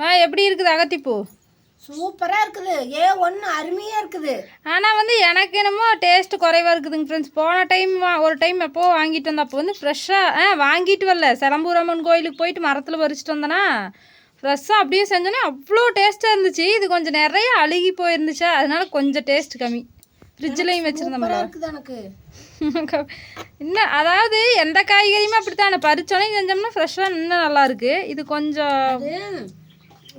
மா எப்படி இருக்குது அகத்திப்பூ? சூப்பரா இருக்குது. ஏ ஒன்று அருமையா இருக்குது. ஆனால் வந்து எனக்கு என்னமோ டேஸ்ட் குறைவா இருக்குதுங்க ஃப்ரெண்ட்ஸ் போன டைம் ஒரு டைம் எப்போ வாங்கிட்டு வந்தேன். அப்போ வந்து ஃப்ரெஷ்ஷாக ஆ வாங்கிட்டு வரல. செலம்பூரம்மன் கோயிலுக்கு போயிட்டு மரத்தில் பறிச்சிட்டு வந்தேனா ஃப்ரெஷ்ஷாக அப்படியே செஞ்சோன்னே அவ்வளோ டேஸ்ட்டாக இருந்துச்சு. இது கொஞ்சம் நிறைய அழுகி போயிருந்துச்சா? அதனால கொஞ்சம் டேஸ்ட் கம்மி. ஃப்ரிட்ஜ்லேயும் இருக்குது எனக்கு. இன்னும் அதாவது எந்த காய்கறியுமே அப்படித்தானே. பறிச்சோன்னே செஞ்சோம்னா ஃப்ரெஷ்ஷாக இன்னும் நல்லா இருக்கு. இது கொஞ்சம்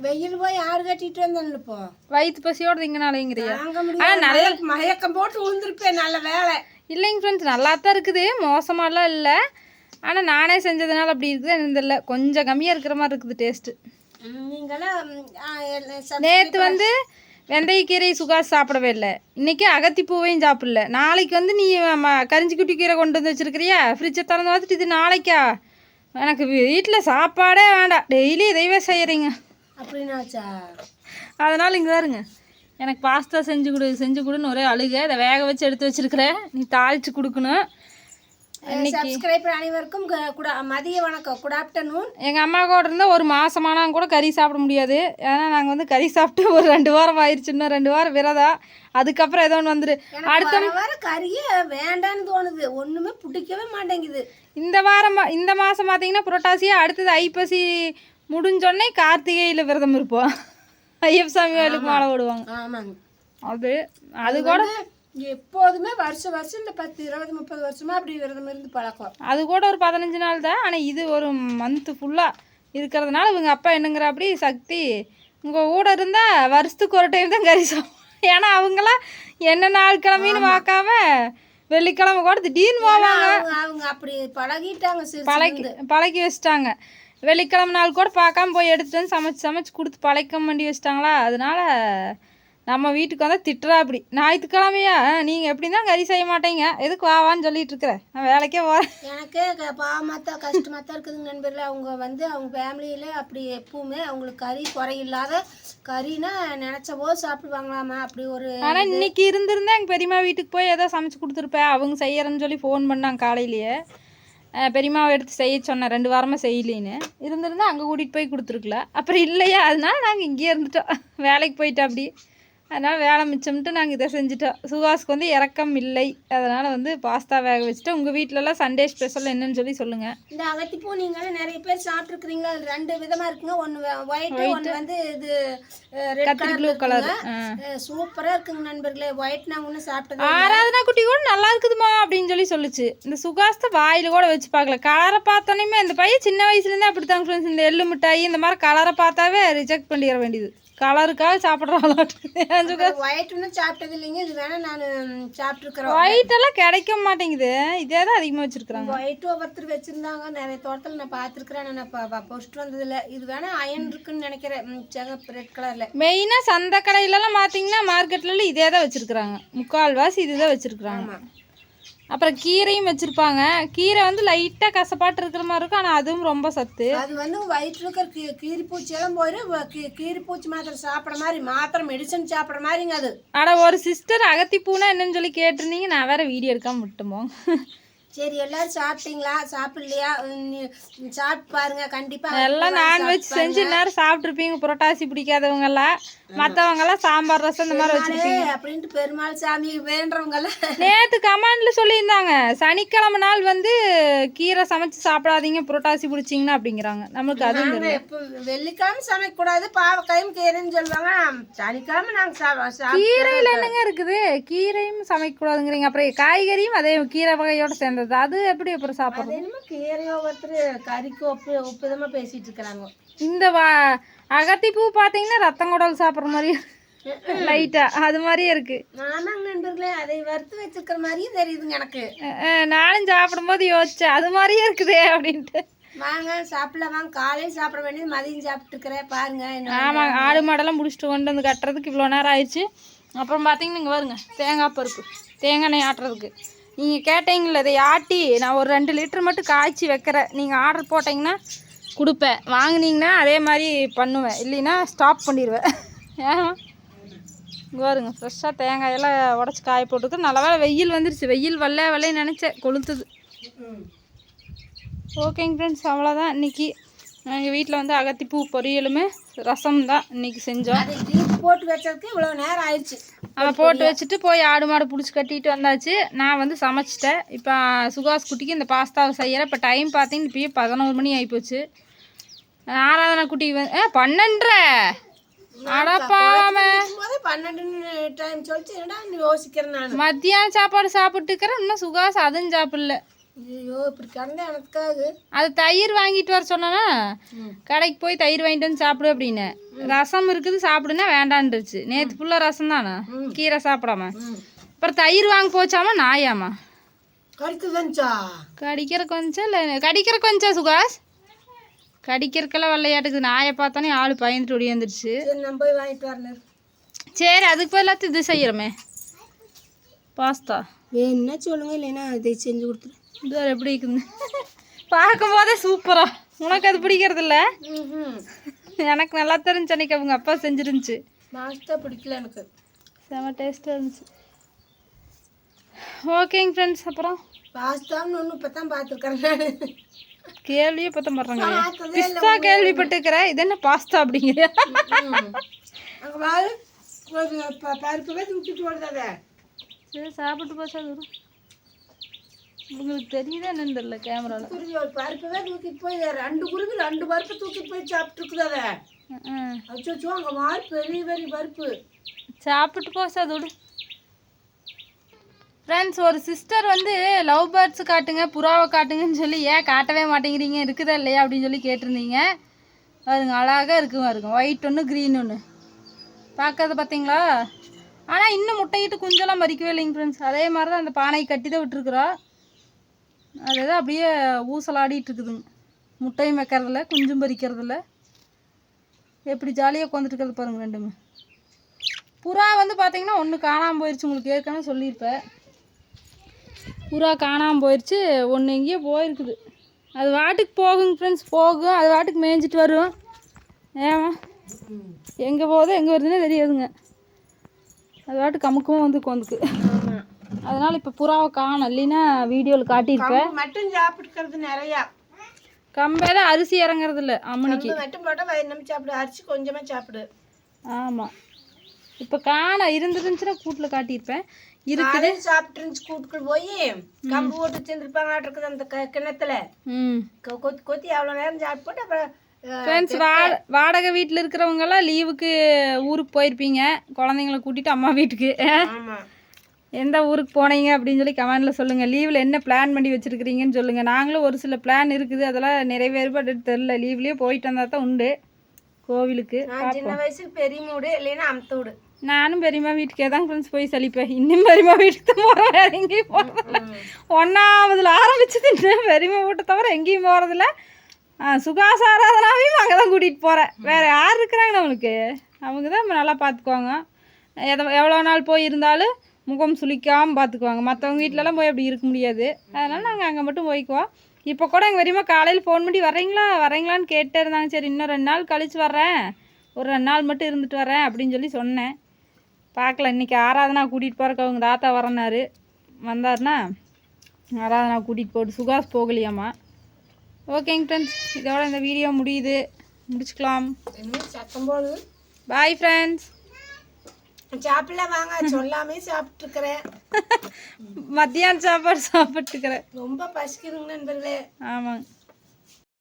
வெயில் போய் ஆடு கட்டிட்டு வந்தேன் இப்போ. வயிற்று பசியோட திங்கினாலேங்கிறியா மயக்க- மயக்கம் போட்டு விழுந்திருப்பேன் நல்ல வேலை. இல்லைங்க ஃப்ரெண்ட்ஸ் நல்லா தான் இருக்குது. மோசமாலாம் இல்லை. ஆனால் நானே செஞ்சதுனால அப்படி இருக்குது எனக்கு தெரியல. கொஞ்சம் கம்மியாக இருக்கிற மாதிரி இருக்குது டேஸ்ட்டு நீங்களாம் நேற்று வந்து வெந்தயக்கீரை சுகாஸ் சாப்பிடவே இல்லை. இன்னைக்கு அகத்திப்பூவையும் சாப்பிடல. நாளைக்கு வந்து நீ ம- கரிஞ்சிக்குட்டி கீரை கொண்டு வந்து வச்சிருக்கிறியா? ஃப்ரிட்ஜை திறந்து பார்த்துட்டு இது நாளைக்கா? எனக்கு வீட்டில் சாப்பாடே வேண்டாம். டெய்லி இதைவே செய்கிறீங்க அப்படின்னாச்சா அதனால் இங்கே பாருங்க. எனக்கு பாஸ்தா செஞ்சு கொடு செஞ்சு கொடுன்னு ஒரே அழுக. இதை வேக வச்சு எடுத்து வச்சிருக்கிறேன் நீ தாளிச்சு கொடுக்கணும். சப்ஸ்கிரைபர் அனைவருக்கும் குட மதிய வணக்கம். குட் ஆஃப்டர்நூன் எங்கள் அம்மா கூட இருந்தால் ஒரு மாசமானா கூட கறி சாப்பிட முடியாது. ஏன்னா நாங்கள் வந்து கறி சாப்பிட்டு ஒரு ரெண்டு வாரம் ஆயிடுச்சு இன்னும் ரெண்டு வாரம் விரதம் அதுக்கப்புறம் ஏதோ ஒன்று வந்துரு. அடுத்த வர வர கறியே வேண்டான்னு தோணுது. ஒண்ணுமே பிடிக்கவே மாட்டேங்குது. இந்த வாரம் இந்த மாதம் பார்த்தீங்கன்னா புரட்டாசியா அடுத்தது ஐப்பசி முடிஞ்சோடனே கார்த்திகையில் விரதம் இருப்போம். ஐயப்ப சாமி கோயிலுக்கு மாலை விடுவாங்க ஆமாங்க. அது அது கூட எப்போதுமே வருஷம் வருஷம் இந்த பத்து இருபது முப்பது வருஷமா அப்படி விரதம் இருந்து பழக்கம். அது கூட ஒரு பதினஞ்சு நாள் தான். ஆனால் இது ஒரு மந்த்து ஃபுல்லாக இருக்கிறதுனால இவங்க அப்பா என்னங்கிற அப்படி சக்தி உங்கள் கூட இருந்தால் வருஷத்துக்கு ஒரு டைம் தான் கறி சாப்பிடும் ஏன்னா அவங்களாம் என்ன நாள் கிழமைன்னு பார்க்காம வெள்ளிக்கிழமை கூட திடீர்னு போவாங்க. அவங்க அப்படி பழகிட்டாங்க சிறு பழக்கி பழக்கி வச்சிட்டாங்க. வெள்ளிக்கிழமை நாள் கூட பார்க்காம போய் எடுத்துட்டு வந்து சமைச்சு சமைச்சு கொடுத்து பழக்கம் பண்ணி வச்சிட்டாங்களா? அதனால நம்ம வீட்டுக்கு வந்தால் திட்டுறா அப்படி. ஞாயிற்றுக்கிழமையா நீங்கள் எப்படி தான் கறி செய்ய மாட்டீங்க. எதுக்கு வாவான்னு சொல்லிட்டு இருக்கிற. நான் வேலைக்கே போகிறேன் எனக்கே க- பாவமா தான் கஷ்டமா தான் இருக்குதுங்க நண்பர்களே. அவங்க வந்து அவங்க ஃபேமிலியில அப்படி எப்பவுமே அவங்களுக்கு கறி குறையில்லாத கறினா நினைச்ச போது சாப்பிடுவாங்களாமா? அப்படி ஒரு ஆனால் இன்னைக்கு இருந்திருந்தா எங்கள் பெரியம்மா வீட்டுக்கு போய் ஏதோ சமைச்சு கொடுத்துருப்பேன் அவங்க செய்யறேன்னு சொல்லி ஃபோன் பண்ணாங்க காலையிலேயே. பெரியம்மாவை எடுத்து செய்ய சொன்னேன். ரெண்டு வாரமாக செய்யலின்னு. இருந்திருந்தா அங்கே கூட்டிகிட்டு போய் கொடுத்துருக்கல. அப்புறம் இல்லையா? அதனால நாங்கள் இங்கேயே இருந்துட்டோம். வேலைக்கு போயிட்டோம் அப்படி. அதனால் வேலை மிச்சம்ட்டு நாங்கள் இதை செஞ்சுட்டோம். சுகாஸுக்கு வந்து இறக்கம் இல்லை. அதனால் வந்து பாஸ்தா வேக வச்சுட்டு உங்கள் வீட்டிலலாம் சண்டே ஸ்பெஷல் என்னன்னு சொல்லி சொல்லுங்கள் இந்த அகத்திப்பூ நீங்களும் நிறைய பேர் சாப்பிட்ருக்குறீங்களா அது ரெண்டு விதமா இருக்குங்க. ஒன்று ஒயிட் ஒன்று வந்து இது கத்திரி ப்ளூ கலர் சூப்பரா இருக்குங்க நண்பர்களே. ஒயிட் நாங்கள் ஒன்றும் சாப்பிட்டது ஆராதனா குட்டி கூட நல்லா இருக்குதுமா அப்படின்னு சொல்லி சொல்லுச்சு. இந்த சுகாஸ்த வாயில் கூட வச்சு பார்க்கல. கலரை பார்த்தோன்னே இந்த பையன் சின்ன வயசுலேருந்தே அப்படி தாங்க ஃப்ரெண்ட்ஸ் இந்த எள்ளு மிட்டாய் இந்த மாதிரி கலரை பார்த்தாவே ரிஜெக்ட் பண்ணிட வேண்டியது. கலருக்காக சாப்பிட்றாங்க ஒயிட் ஒன்றும் சாப்பிட்டது இல்லைங்க இது வேணா நான் சாப்பிட்ருக்குறோம் ஒயிட் எல்லாம் கிடைக்க மாட்டேங்குது. இதே தான் அதிகமாக வச்சிருக்கிறாங்க. ஒயிட் ஒவ்வொருத்தர் வச்சிருந்தாங்க. நிறைய தோட்டத்தில் நான் பார்த்துருக்குறேன். நான் இப்போ பொஸ்ட் வந்ததில்ல. இது வேணா அயன் இருக்குன்னு நினைக்கிறேன். சிகப்பு ரெட் கலர்ல மெயினாக சந்தை கடையிலலாம் பார்த்தீங்கன்னா மார்க்கெட்லலாம் இதே தான் வச்சுருக்குறாங்க. முக்கால்வாசி இதுதான் வச்சுருக்குறாங்க. ஆமா. அப்புறம் கீரையும் வச்சுருப்பாங்க. கீரை வந்து லைட்டாக கசப்பாட்டு இருக்கிற மாதிரி இருக்கும். ஆனால் அதுவும் ரொம்ப சத்து. அது வந்து வயிற்றுல இருக்கிற கீ கீரிப்பூச்சி எல்லாம் போயிடும் கீரிப்பூச்சி மாத்திரை சாப்பிட்ற மாதிரி மாத்திரை மெடிசன் சாப்பிட்ற மாதிரிங்க அது. அட ஒரு சிஸ்டர் அகத்திப்பூனா என்னன்னு சொல்லி கேட்டிருந்தீங்க. நான் வேற வீடியோ எடுக்காம விட்டுமோ சரி எல்லாரும் சாப்பிட்டீங்களா? சாப்பிடலையா? சாப்பிட்டு பாருங்க கண்டிப்பா எல்லாம் நான்வெஜ் செஞ்சு நேரம் சாப்பிட்ருப்பீங்க புரட்டாசி பிடிக்காதவங்க எல்லாம் மற்றவங்க எல்லாம் சாம்பார் ரசம் இந்த மாதிரி வச்சிருப்பீங்க. அப்படின்ட்டு பெருமாள் சாமி வேண்டவங்க எல்லாம் நேற்று கமெண்ட்ல சொல்லியிருந்தாங்க சனிக்கிழமை நாள் வந்து கீரை சமைச்சு சாப்பிடாதீங்க புரட்டாசி பிடிச்சிங்கன்னா அப்படிங்கிறாங்க. நம்மளுக்கு தெரியல எப்போ வெள்ளிக்கிழமை சமைக்கக்கூடாது பாவக்காயும் கீரைன்னு சொல்லுவாங்க. சனிக்கிழமை நாங்கள் கீரையில் என்னங்க இருக்குது? கீரையும் சமைக்கக்கூடாதுங்கிறீங்க. அப்புறம் காய்கறியும் அதே கீரை வகையோட சேர்ந்தது அது எப்படி அப்புறம் சாப்பிட்றது? என்னமோ கீரையோ ஒருத்தர் கறிக்கு ஒப்பு ஒப்புதமா பேசிட்டு இருக்கிறாங்க. இந்த வா அகத்திப்பூ பார்த்தீங்கன்னா ரத்தம் குடல் சாப்பிட்ற மாதிரி லைட்டாக அது மாதிரியே இருக்குது ஆமாங்க நண்பர்களே அதை வறுத்து வச்சிருக்கிற மாதிரியே தெரியுதுங்க எனக்கு. நானும் சாப்பிடும்போது யோசிச்சேன் அது மாதிரியே இருக்குதே அப்படின்ட்டு. வாங்க சாப்பிடலாம் வாங்க. காலையில் சாப்பிட வேண்டியது மதியம் சாப்பிட்டு இருக்கிறேன். பாருங்க ஆமாங்க ஆடு மாடெல்லாம் முடிச்சுட்டு கொண்டு வந்து கட்டுறதுக்கு இவ்வளோ நேரம் ஆயிடுச்சு. அப்புறம் பார்த்தீங்கன்னா இங்கே வருங்க தேங்காய் பருப்பு தேங்காய் எண்ணெய் ஆட்டுறதுக்கு. நீங்கள் கேட்டீங்கள இதை ஆட்டி நான் ஒரு ரெண்டு லிட்டர் மட்டும் காய்ச்சி வைக்கிறேன். நீங்கள் ஆர்டர் போட்டிங்கன்னா கொடுப்பேன். வாங்கினீங்கன்னா அதே மாதிரி பண்ணுவேன். இல்லைன்னா ஸ்டாப் பண்ணிடுவேன் ஏன்? பாருங்க ஃப்ரெஷ்ஷாக தேங்காயெல்லாம் உடச்சி காய போட்டுருக்கு நல்ல வெயில் வந்துருச்சு. வெயில் வல்ல வெள்ளைன்னு நினச்சேன். கொளுத்துது. ம். ஓகேங்க ஃப்ரெண்ட்ஸ் அவ்வளோதான் இன்னைக்கு எங்கள் வீட்டில் வந்து அகத்திப்பூ பொரியலுமே ரசம் தான் இன்னைக்கு செஞ்சோம். போட்டு வச்சதுக்கு இவ்வளோ நேரம் ஆயிடுச்சு. போட்டு வச்சுட்டு போய் ஆடு மாடு பிடிச்சி கட்டிட்டு வந்தாச்சு. நான் வந்து சமைச்சிட்டேன். இப்போ சுகாஸ் குட்டிக்கு இந்த பாஸ்தாவை செய்கிறேன் இப்போ டைம் பார்த்தீங்கன்னா இப்பயே பதினோரு மணி ஆகிப்போச்சு ஆராதனா குட்டி வந்து ஏ பன்னெண்டரை. மத்தியானம் சாப்பாடு சாப்பிட்டுக்கிறேன். இன்னும் சுகாஸ் அதுவும் சாப்பிடல. ஐயோ இப்படி அது தயிர் வாங்கிட்டு வர சொன்னா கடைக்கு போய் தயிர் வாங்கிட்டு வந்து சாப்பிடு அப்படின்னு. ரசம் இருக்குது சாப்பிடுனா வேண்டான்ருச்சு நேற்று ஃபுல்லாக ரசம் தானே கீரை சாப்பிடாம. அப்புறம் தயிர் வாங்க போச்சாமா நாயாமா? கடிக்கிற கொஞ்சம் இல்லை கடிக்கிற கொஞ்சம் சுகாஸ் கடிக்கிறக்கெல்லாம் வெள்ளையாட்டுக்குது நாயை பார்த்தோன்னே ஆள் பயந்துட்டு வாங்கிட்டு வரேன். சரி அதுக்கு பதிலாக இது செய்கிறோமே பாஸ்தா. வேணும்னா சொல்லுங்க இல்லைன்னா இதை செஞ்சு கொடுத்துரு. இது எப்படி இருக்குது? பார்க்கும் போதே சூப்பரா. உனக்கு அது பிடிக்கிறது இல்ல? எனக்கு நல்லா தெரிஞ்சு அன்னைக்கு அவங்க அப்பா செஞ்சிருந்துச்சு. மாஸ்டா பிடிக்கல எனக்கு. செம டேஸ்ட்டாக இருந்துச்சு. ஓகேங்க ஃப்ரெண்ட்ஸ் அப்புறம்? பாஸ்தான்னு ஒன்று இப்போ தான் பார்த்துருக்கேன் கேள்வியே பத்தம் படுறாங்க. பார்த்ததே பிஸ்தா கேள்விப்பட்டிருக்கிறேன் இது என்ன பாஸ்தா அப்படிங்கிற பருப்பு பேர் விட்டுட்டு ஓடுதாத சரி சாப்பிட்டு போச்சா அது வரும். உங்களுக்கு தெரியுதா என்னன்னு தெரியல கேமராவில் குருவி ஒரு பருப்பு பேர் தூக்கிட்டு போய் ரெண்டு குருவி ரெண்டு பருப்பு தூக்கிட்டு போய் சாப்பிட்டுருக்குதாத அச்சோ அங்கே மாறு பெரிய பெரிய பருப்பு. சாப்பிட்டு போச்சா அது விடு ஃப்ரெண்ட்ஸ் ஒரு சிஸ்டர் வந்து லவ் பேர்ட்ஸ் காட்டுங்க புறாவை காட்டுங்கன்னு சொல்லி ஏன் காட்டவே மாட்டேங்கிறீங்க? இருக்குதா இல்லையா அப்படின்னு சொல்லி கேட்டிருந்தீங்க. அதுங்க அழகாக இருக்கு பாருங்க. ஒயிட் ஒன்று க்ரீன் ஒன்று பார்க்கறத பார்த்தீங்களா? ஆனால் இன்னும் முட்டையிட்டு குஞ்செல்லாம் மறிக்கவே இல்லைங்க ஃப்ரெண்ட்ஸ் அதே மாதிரி தான் அந்த பானையை கட்டி தான் விட்டுருக்குறோம் அதுதான் அப்படியே ஊசலாடிட்டு இருக்குதுங்க. முட்டையும் வைக்கிறதில்ல குஞ்சும் பறிக்கிறதில்ல. எப்படி ஜாலியாக உட்காந்துட்டு பாருங்கள் பாருங்க ரெண்டுமே. புறா வந்து பார்த்தீங்கன்னா ஒன்று காணாமல் போயிடுச்சு உங்களுக்கு ஏற்கனவே சொல்லியிருப்பேன். புறா காணாமல் போயிடுச்சு ஒன்று எங்கேயோ போயிருக்குது. அது வாட்டுக்கு போகுங்க ஃப்ரெண்ட்ஸ் போகும். அது வாட்டுக்கு மேய்ஞ்சிட்டு வரும். ஏமா எங்கே போகுதோ எங்கே வருதுன்னே தெரியாதுங்க. அது வாட்டுக்கு அமுக்கவும் வந்து உட்காந்துக்கு அதனால் இப்போ புறாவை காணும் இல்லைன்னா வீடியோவில் காட்டியிருப்பேன் மட்டும் சாப்பிட்டுக்கிறது நிறையா. கம்பேல அரிசி இறங்குறது இல்லை அம்மனிக்கு மட்டும் போட்டால் வயிறு நம்ம சாப்பிடு அரிசி கொஞ்சமாக சாப்பிடு. ஆமாம் இப்போ காண இருந்துருந்துச்சுன்னா கூட்டில் காட்டியிருப்பேன். இருக்குது. சாப்பிட்டு இருந்துச்சு கூட்டுக்குள் போய் கம்பு போட்டு தின்றுப்பாங்களாட்டு இருக்குது அந்த கிணத்துல. கொத்தி கொத்தி அவ்வளோ நேரம் சாப்பிட்டு போட்டு அப்புறம் ஃப்ரெண்ட்ஸ் வா வாடகை வீட்டில் இருக்கிறவங்கெல்லாம் லீவுக்கு ஊருக்கு போயிருப்பீங்க. குழந்தைங்கள கூட்டிட்டு அம்மா வீட்டுக்கு. எந்த ஊருக்கு போனீங்க அப்படின்னு சொல்லி கமெண்டில் சொல்லுங்கள் லீவில் என்ன பிளான் பண்ணி வச்சுருக்கிறீங்கன்னு சொல்லுங்கள் நாங்களும் ஒரு சில பிளான் இருக்குது. அதெல்லாம் நிறைவேறுபாடு தெரில லீவ்லேயே போயிட்டு வந்தால் தான் உண்டு. கோவிலுக்கு. சின்ன வயசுல பெரிய மூடு இல்லைன்னா அமுத்த விடு. நானும் பெரியம்மா வீட்டுக்கே தான் ஃப்ரெண்ட்ஸ் போய் சலிப்பேன் இன்னும் பெரியம்மா வீட்டுக்கு தான் போகிறேன் வேறு எங்கேயும் போகிறதில்ல ஒன்றாவதுல ஆரம்பிச்சது இன்னும் பெரியம்மா வீட்டை தவிர எங்கேயும் போகிறதில்ல சுகாச ஆராதனாவையும் அங்கே தான் கூட்டிகிட்டு போகிறேன் வேறு யார் இருக்கிறாங்க நம்மளுக்கு அவங்க தான் நல்லா பார்த்துக்குவாங்க. எதை எவ்வளோ நாள் போய் இருந்தாலும் முகம் சுளிக்காமல் பார்த்துக்குவாங்க. மற்றவங்க வீட்டிலலாம் போய் அப்படி இருக்க முடியாது. அதனால் நாங்கள் அங்கே மட்டும் போய்க்குவோம். இப்போ கூட எங்கள் வரையுமா காலையில் ஃபோன் பண்ணி வரீங்களா வரீங்களான்னு கேட்டே இருந்தாங்க. சரி இன்னும் ரெண்டு நாள் கழித்து வர்றேன். ஒரு ரெண்டு நாள் மட்டும் இருந்துட்டு வரேன் அப்படின்னு சொல்லி சொன்னேன். பார்க்கல. இன்றைக்கி ஆராதனா கூட்டிகிட்டு போகிறக்கு அவங்க தாத்தா வரனாரு வந்தாருன்னா ஆராதனா கூட்டிகிட்டு போட்டு சுகாஸ் போகலையாம்மா. ஓகேங்க ஃப்ரெண்ட்ஸ் இதோட இந்த வீடியோ முடியுது. முடிச்சுக்கலாம். சத்தம் போடுது? பாய் ஃப்ரெண்ட்ஸ் சாப்பிடல வாங்க சொல்லாமே சாப்பிட்டு இருக்கிறேன் மத்தியானம் சாப்பாடு சாப்பிட்டுக்கிறேன் ரொம்ப பசிக்குதுங்க நண்பர்களே. ஆமாங்க.